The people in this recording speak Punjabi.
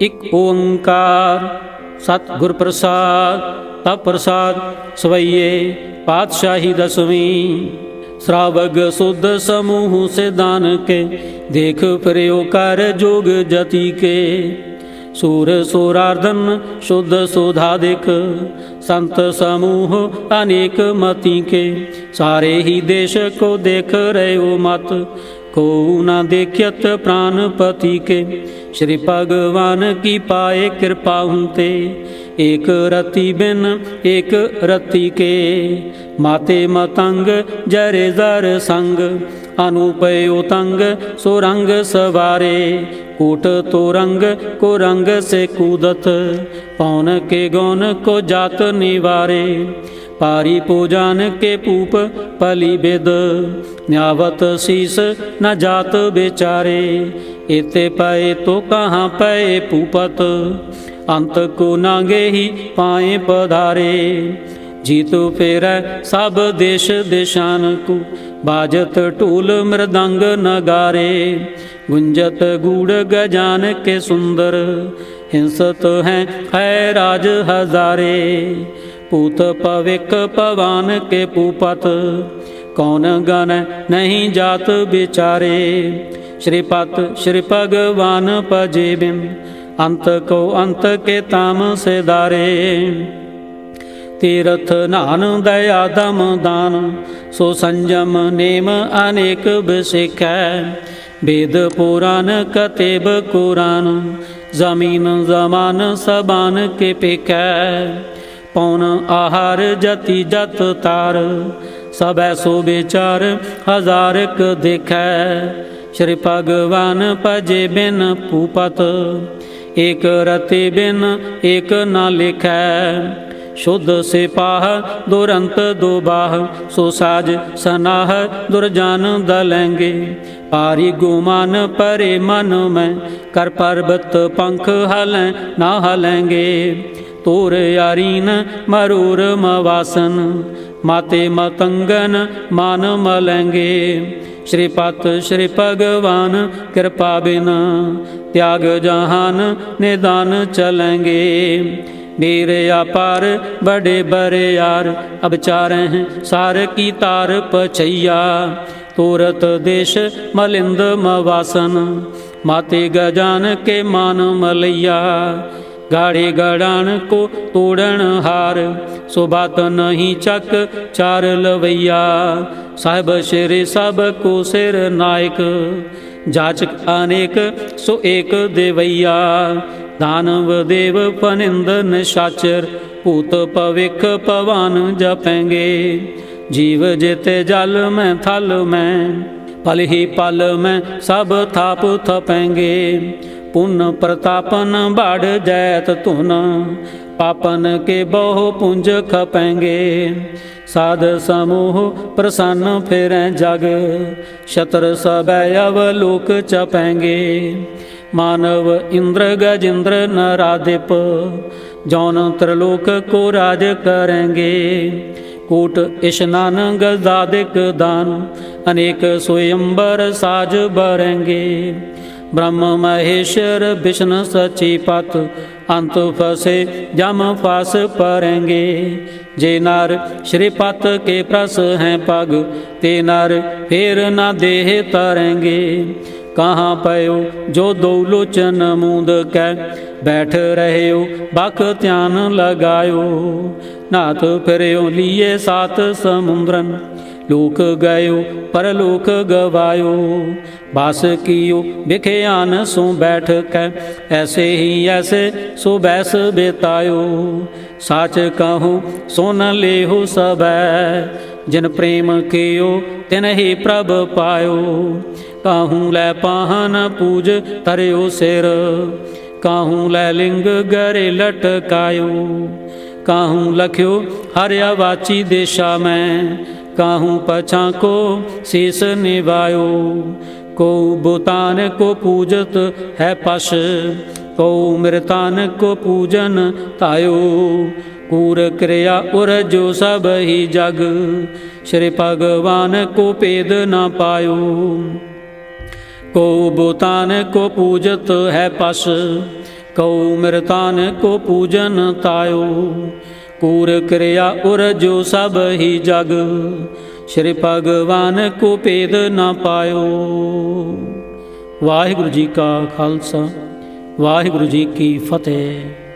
ਇਕ ਓੰਕਾਰ ਸਤਿਗੁਰ ਪ੍ਰਸਾਦ ਤਪ ਪ੍ਰਸਾਦ ਸਵਈਏ ਪਾਤਸ਼ਾਹੀ ਦਸਵੀਂ श्रावग शुद्ध समूह से दान के देख प्रयो कर जोग जति के सूर सोरार्धन शुद्ध सुधादिक संत समूह अनेक मति के सारे ही देश को देख रहे हो मत को न देखियत प्राणपति के श्री भगवान की पाए कृपा ते एक रति बिन एक रति के माते मतंग जरे जर संग ਅਨੂਪੈ ਉਤੰਗ ਸੋ ਰੰਗ ਸਵਾਰੇ, ਕੂਟ ਤੋ ਰੰਗ ਕੋ ਰੰਗ ਸੇ ਕੂਦਤ ਪੌਨ ਕੇ ਗੌਨ ਕੋ ਜਾਤ ਨਿਵਾਰੇ। ਪਾਰੀ ਪੂਜਾਨ ਕੇ ਪੂਪ ਪਲੀ ਬਿਦ, ਨਿਆਵਤ ਸੀਸ ਨ ਜਾਤ ਵਿਚਾਰੇ। ਇਤੇ ਪਏ ਤੋ ਕਹਾਂ ਪਏ ਪੂਪਤ, ਅੰਤ ਕੋ ਨਾਗੇ ਹੀ ਪਾਏ ਪਧਾਰੇ। ਜੀਤੂ ਫੇਰੈ ਸਭ ਦੇਸ਼ ਦਿਸ਼ਾਨ ਕੂ। ਬਾਜਤ ਢੂਲ ਮਰਦੰਗ ਨਗਾਰੇ। ਗੁੰਜਤ ਗੂੜ ਗਜਾਨ ਕੇ ਸੁੰਦਰ। ਹਿੰਸਤ ਹੈ ਹੈ ਰਾਜ ਹਜ਼ਾਰੇ। ਪੂਤ ਪਵਿਕ ਪਵਾਨ ਕੇ ਪੂਪਤ। ਕੌਣ ਗਨ ਨਹੀਂ ਜਾਤ ਵਿਚਾਰੇ। ਸ਼੍ਰੀ ਪਤ ਸ਼੍ਰੀ ਭਗਵਾਨ ਪਜੇ ਬਿਮ ਅੰਤ ਕੋ ਅੰਤ ਕੇ ਤਾਮ ਸੇ ਦਾਰੇ ਤੀਰਥ ਨਾਨ ਦਇਆ ਦਮ ਦਾਨ, ਸੋ ਸੰਜਮ ਨੇਮ ਅਨੇਕ ਬਿਸਿਕੈ ਵੇਦ ਪੁਰਾਨ ਕਤੇਬ ਕੁਰਾਨ, ਜ਼ਮੀਨ ਜ਼ਮਾਨ ਸਬਾਨ ਕੇ ਪਿਕੈ ਪਉਨ ਆਹਾਰ ਜਤੀ ਜਤ ਤਾਰ, ਸਭੈ ਸੋ ਵਿਚਾਰ ਹਜ਼ਾਰ ਕ ਦੇਖੈ। ਸ਼੍ਰੀ ਭਗਵਾਨ ਭਜੇ ਬਿਨ ਭੂਪਤ, ਏਕ ਰਤੇ ਬਿਨ ਏਕ ਨਾ ਲਿਖੈ। ਸ਼ੁੱਧ ਸਿਪਾਹ, ਦੁਰੰਤ ਦੁਬਾਹ, ਸੋ ਸਾਜ ਸਨਾਹ, ਦੁਰਜਾਨ ਦਲੈਂਗੇ ਪਾਰੀ ਗੁਮਨ ਪਰੇ ਮਨ ਮੈਂ, ਕਰ ਪਰਬਤ ਪੰਖ ਹਲੈ ਨਾ ਹਲੈਂਗੇ ਤੋਰ ਯਾਰੀਨ ਮਰੂਰ ਮਵਾਸਨ, ਮਾਤੇ ਮਤੰਗਨ ਮਨ ਮਲੈਂਗੇ ਸ਼੍ਰੀ ਪਤ ਸ਼੍ਰੀ ਭਗਵਾਨ, ਕਿਰਪਾ ਬਿਨ ਤਿਆਗ ਜਹਾਨ ਨਿਦਾਨ ਚਲੈਂਗੇ ਨੀਰ ਆਪਾਰ ਬੜੇ ਬਰੇ ਯਾਰ ਅਬਚਾਰੇ ਹੈ ਸਾਰ ਕੀ ਤਾਰ ਪਛਈਆ। ਤੂਰਤ ਦੇਸ਼ ਮਲਿੰਦ ਮਵਾਸਨ, ਮਾਤੇ ਗਜਾਨ ਕੇ ਮਨ ਮਲਈਆ। ਗਾੜੇ ਗੜਾਣ ਕੋ ਤੋੜਨ ਹਾਰ ਸੁਬਾਤ ਨਹੀਂ ਚੱਕ ਚਾਰ ਲਵਈਆ। ਸਾਹਿਬ ਸ਼੍ਰੀ ਸਭ ਕੋ ਸਿਰ ਨਾਇਕ, ਜਾਚਕ ਅਨੇਕ ਸੋ ਏਕ ਦੇਵਈਆ। ਦਾਨਵ ਦੇਵ ਪਨਿੰਦਨ ਸਾਚਰ, ਭੂਤ ਪਵਿਖ ਪਵਾਨ ਜਪੈਂਗੇ। ਜੀਵ ਜਿਤੇ ਜਲ ਮੈਂ, ਥਲ ਮੈਂ, ਪਲ ਹੀ ਪਲ ਮੈਂ ਸਭ ਥਾਪ ਥਪੈਂਗੇ। ਪੁਨ ਪ੍ਰਤਾਪਨ ਬਾੜ ਜੈਤ ਧੁਨ, ਪਾਪਨ ਕੇ ਬਹੁ ਪੁੰਜ ਖਪੈਂਗੇ। ਸਾਧ ਸਮੂਹ ਪ੍ਰਸੰਨ ਫਿਰੈ ਜਗ ਸ਼ਤਰ ਸਭੈ ਅਵ ਲੋਕ ਚਪੈਂਗੇ। ਮਾਨਵ ਇੰਦਰ ਗਜਿੰਦਰ ਨਰਾਦਿਪ ਜੌਨ ਤਰਲੋਕ ਕੋ ਰਾਜ ਕਰਨਗੇ। ਕੋਟ ਇਸ਼ਨਾਨ ਗਜ਼ਾਦਿਕ ਦਾਨ, ਅਨੇਕ ਸੋਇੰਬਰ ਸਾਜ ਬਰੰਗੇ ਬ੍ਰਹਮ ਮਹੇਸ਼ਰ ਵਿਸ਼ਨ ਸਚੀ ਪਤ, ਅੰਤ ਫਸੇ ਜਮ ਫਸ ਪਰੰਗੇ ਜੇ ਨਰ ਸ਼੍ਰੀ ਪਤ ਕੇ ਪ੍ਰਸ ਹੈ ਪਗ, ਤੇ ਨਰ ਫੇਰ ਨਾ ਦੇਹ ਤਰੰਗੇ कहाँ पयो जो दौलोचन मूंद कै बैठ रहे हो, बख ध्यान लगायो। नाथ फिरयो, लिए सात समुद्रन। लोक गयो पर लोक गवायो। बस कियो, बिखे आन सो बैठ कै, ऐसे ही ऐसे सो बैस बितायो। साच कहो, सोन ले हो सबै जिन प्रेम कियो तिन ही प्रभ पायो। काहू लै पाहन पूज तरियो सिर, काहूँ लै लिंग गरे लटकायो। काहूँ लख्यो हरिया वाची देशा में, काहू पछा को शीस निभायो। को भूतान को पूजत है पश को मृतान को पूजन तायो। ਕੂਰ ਕਰਿਆ ਉਰਜੋ ਸਭ ਹੀ ਜਗ। ਸ਼੍ਰੀ ਭਗਵਾਨ ਕੋ ਭੇਦ ਨਾ ਪਾਇਓ। ਕੋ ਬੋਤਾਨ ਕੋ ਪੂਜਤ ਹੈ ਪਸ। ਕਉ ਮਿਰਤਾਨ ਕੋ ਪੂਜਨ ਤਾਇਓ। ਕੂਰ ਕਰਿਆ ਉਰਜੋ ਸਭ ਹੀ ਜਗ। ਸ਼੍ਰੀ ਭਗਵਾਨ ਕੋ ਭੇਦ ਨਾ ਪਾਇਓ। ਵਾਹਿਗੁਰੂ ਜੀ ਕਾ ਖਾਲਸਾ। ਵਾਹਿਗੁਰੂ ਜੀ ਕੀ ਫਤਿਹ।